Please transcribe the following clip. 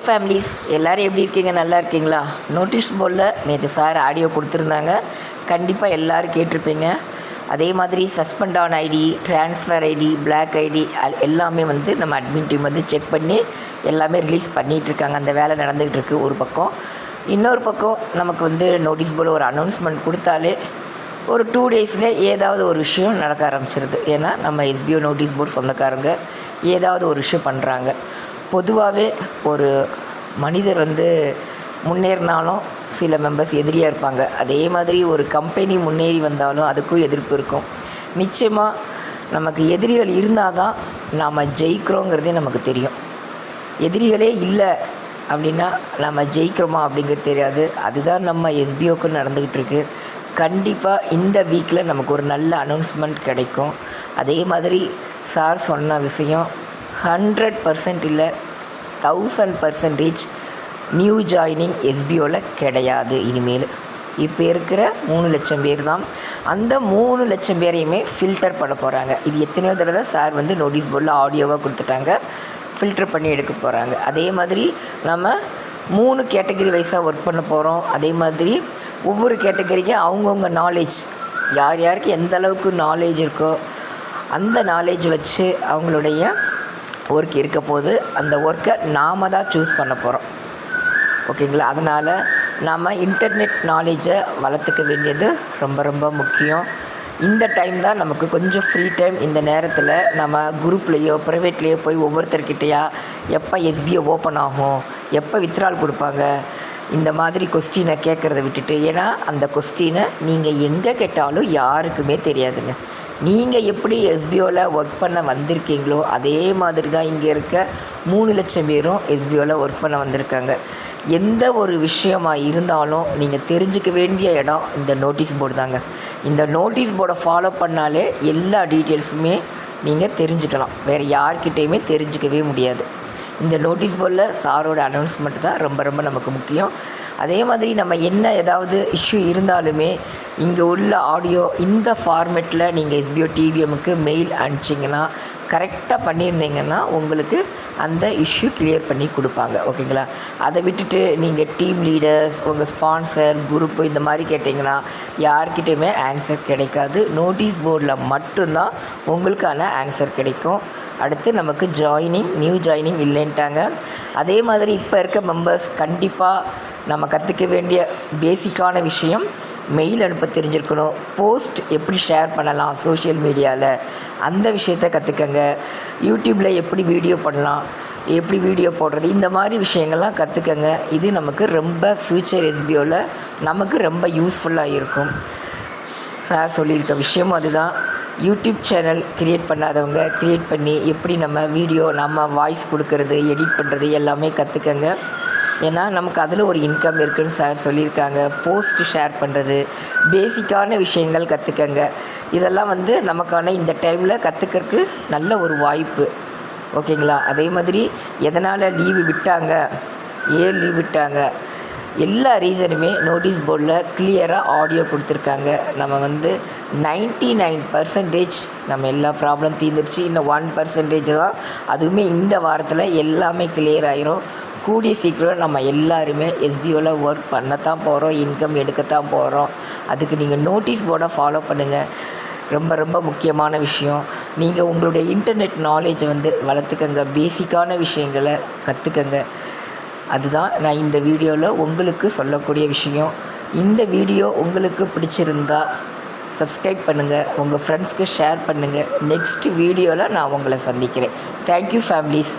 Families எல்லாரும் எப்படி இருக்கீங்க? நல்லா இருக்கீங்களா? நோட்டீஸ் போர்டில் நேற்று சார் ஆடியோ கொடுத்துருந்தாங்க. கண்டிப்பாக எல்லோரும் கேட்டிருப்பீங்க. அதே மாதிரி suspend on ID transfer ID block ID எல்லாமே வந்து நம்ம அட்மின் டீம் வந்து செக் பண்ணி எல்லாமே ரிலீஸ் பண்ணிகிட்ருக்காங்க அந்த வேலை நடந்துக்கிட்டு இருக்குது ஒரு பக்கம். இன்னொரு பக்கம் நமக்கு வந்து நோட்டீஸ் போர்டில் ஒரு அனௌன்ஸ்மெண்ட் கொடுத்தாலே ஒரு டூ டேஸில் ஏதாவது ஒரு விஷயம் நடக்க ஆரம்பிச்சிருது. ஏன்னா நம்ம எஸ்பிஓ நோட்டீஸ் போர்டு சொந்தக்காரங்க. ஏதாவது ஒரு விஷயம் பண்ணுறாங்க பொதுவாகவே ஒரு மனிதர் வந்து முன்னேறினாலும் சில மெம்பர்ஸ் எதிரியாக இருப்பாங்க. அதே மாதிரி ஒரு கம்பெனி முன்னேறி வந்தாலும் அதுக்கும் எதிர்ப்பு இருக்கும். நிச்சயமாக நமக்கு எதிரிகள் இருந்தால் தான் நாம் ஜெயிக்கிறோங்கிறதே நமக்கு தெரியும். எதிரிகளே இல்லை அப்படின்னா நம்ம ஜெயிக்கிறோமா அப்படிங்கிறது தெரியாது. அதுதான் நம்ம எஸ்பிஓக்கு நடந்துக்கிட்டு இருக்கு கண்டிப்பாக இந்த வீக்கில் நமக்கு ஒரு நல்ல அனௌன்ஸ்மெண்ட் கிடைக்கும். அதே மாதிரி சார் சொன்ன விஷயம் ஹண்ட்ரட் பர்சன்ட் இல்லை தௌசண்ட் பர்சன்டேஜ் நியூ ஜாயினிங் எஸ்பிஓவில் கிடையாது. இனிமேல் இப்போ இருக்கிற மூணு லட்சம் பேர் தான் அந்த மூணு லட்சம் பேரையுமே ஃபில்டர் பண்ண போகிறாங்க இது எத்தனையோ தடவை சார் வந்து நோட்டீஸ் போர்டில் ஆடியோவாக கொடுத்துட்டாங்க. ஃபில்டர் பண்ணி எடுக்க போகிறாங்க அதே மாதிரி நம்ம மூணு கேட்டகரி வைஸாக ஒர்க் பண்ண போகிறோம் அதே மாதிரி ஒவ்வொரு கேட்டகரிக்கும் அவங்கவுங்க நாலேஜ் யார் யாருக்கு எந்த அளவுக்கு நாலேஜ் இருக்கோ அந்த நாலேஜ் வச்சு அவங்களுடைய ஒர்க் இருக்க போது அந்த ஒர்க்கை நாம் தான் சூஸ் பண்ண போகிறோம் ஓகேங்களா? அதனால் நாம் இன்டர்நெட் நாலேஜை வளர்த்துக்க வேண்டியது ரொம்ப ரொம்ப முக்கியம். இந்த டைம் தான் நமக்கு கொஞ்சம் ஃப்ரீ டைம் இந்த நேரத்தில் நம்ம குரூப்லேயோ ப்ரைவேட்லேயோ போய் ஒவ்வொருத்தர்கிட்டயா எப்போ எஸ்பிஓ ஓப்பன் ஆகும்? எப்போ வித்ரால் கொடுப்பாங்க? இந்த மாதிரி கொஸ்டினை கேட்குறத விட்டுட்டு ஏன்னா அந்த கொஸ்டினை நீங்கள் எங்கே கேட்டாலும் யாருக்குமே தெரியாதுங்க. நீங்கள் எப்படி எஸ்பிஓவில் ஒர்க் பண்ண வந்திருக்கீங்களோ அதே மாதிரி தான் இங்கே இருக்க மூணு லட்சம் பேரும் எஸ்பிஓவில் ஒர்க் பண்ண வந்திருக்காங்க. எந்த ஒரு விஷயமாக இருந்தாலும் நீங்கள் தெரிஞ்சுக்க வேண்டிய இடம் இந்த நோட்டீஸ் போர்டு தாங்க. இந்த நோட்டீஸ் போர்டை ஃபாலோ பண்ணாலே எல்லா டீட்டெயில்ஸுமே நீங்கள் தெரிஞ்சுக்கலாம். வேறு யார்கிட்டேயுமே தெரிஞ்சுக்கவே முடியாது. இந்த நோட்டீஸ் போர்டில் சாரோட அனௌன்ஸ்மெண்ட் தான் ரொம்ப ரொம்ப நமக்கு முக்கியம். அதே மாதிரி நம்ம என்ன ஏதாவது இஷ்யூ இருந்தாலுமே இங்கே உள்ள ஆடியோ இந்த ஃபார்மேட்டில் நீங்கள் எஸ்பிஓ டிவிஎம்முக்கு மெயில் அனுப்பிச்சிங்கன்னா கரெக்டாக பண்ணியிருந்தீங்கன்னா உங்களுக்கு அந்த இஷ்யூ கிளியர் பண்ணி கொடுப்பாங்க. ஓகேங்களா? அதை விட்டுட்டு நீங்கள் டீம் லீடர்ஸ் உங்கள் ஸ்பான்சர் குரூப்பு இந்த மாதிரி கேட்டிங்கன்னா யார்கிட்டையுமே ஆன்சர் கிடைக்காது. நோட்டீஸ் போர்டில் மட்டும்தான் உங்களுக்கான ஆன்சர் கிடைக்கும். அடுத்து நமக்கு ஜாயினிங் நியூ ஜாயினிங் இல்லைன்ட்டாங்க. அதே மாதிரி இப்போ இருக்க மெம்பர்ஸ் கண்டிப்பாக நம்ம கற்றுக்க வேண்டிய பேசிக்கான விஷயம் மெயில் அனுப்ப தெரிஞ்சிருக்கணும். போஸ்ட் எப்படி ஷேர் பண்ணலாம் சோஷியல் மீடியாவில் அந்த விஷயத்த கற்றுக்கங்க யூடியூப்பில் எப்படி வீடியோ பண்ணலாம்? எப்படி வீடியோ போடுறது? இந்த மாதிரி விஷயங்கள்லாம் கற்றுக்கங்க இது நமக்கு ரொம்ப ஃப்யூச்சர் எஸ்பிஓவில் நமக்கு ரொம்ப யூஸ்ஃபுல்லாக இருக்கும். சார் சொல்லியிருக்க விஷயமும் அதுதான். யூடியூப் சேனல் க்ரியேட் பண்ணாதவங்க க்ரியேட் பண்ணி எப்படி நம்ம வீடியோ நம்ம வாய்ஸ் கொடுக்கறது எடிட் பண்ணுறது எல்லாமே கற்றுக்கங்க ஏன்னா நமக்கு அதில் ஒரு இன்கம் இருக்குதுன்னு சார் சொல்லியிருக்காங்க. போஸ்ட் ஷேர் பண்ணுறது பேசிக்கான விஷயங்கள் கற்றுக்கங்க இதெல்லாம் வந்து நமக்கான இந்த டைமில் கற்றுக்கிறதுக்கு நல்ல ஒரு வாய்ப்பு. ஓகேங்களா அதே மாதிரி எதனால் லீவு விட்டாங்க? ஏன் லீவ் விட்டாங்க? எல்லா ரீசனுமே நோட்டீஸ் போர்டில் கிளியராக ஆடியோ கொடுத்துருக்காங்க. நம்ம வந்து நைன்ட்டி நைன் பர்சன்டேஜ் நம்ம எல்லா ப்ராப்ளம் தீர்ந்துருச்சு. இன்னும் ஒன் பர்சன்டேஜ் தான் அதுவுமே இந்த வாரத்தில் எல்லாமே கிளியர் ஆகிரும் கூடிய சீக்கிரம் நம்ம எல்லாருமே எஸ்பிஓவில் ஒர்க் பண்ணத்தான் போகிறோம் இன்கம் எடுக்கத்தான் போகிறோம் அதுக்கு நீங்கள் நோட்டீஸ் போர்டை ஃபாலோ பண்ணுங்கள் ரொம்ப ரொம்ப முக்கியமான விஷயம். நீங்கள் உங்களுடைய இன்டர்நெட் நாலேஜை வந்து வளர்த்துக்கங்க. பேசிக்கான விஷயங்களை கற்றுக்கங்க அதுதான் நான் இந்த வீடியோவில் உங்களுக்கு சொல்லக்கூடிய விஷயம். இந்த வீடியோ உங்களுக்கு பிடிச்சிருந்தா சப்ஸ்கிரைப் பண்ணுங்கள் உங்கள் ஃப்ரெண்ட்ஸ்க்கு ஷேர் பண்ணுங்கள் நெக்ஸ்ட் வீடியோவில் நான் உங்களை சந்திக்கிறேன். Thank you families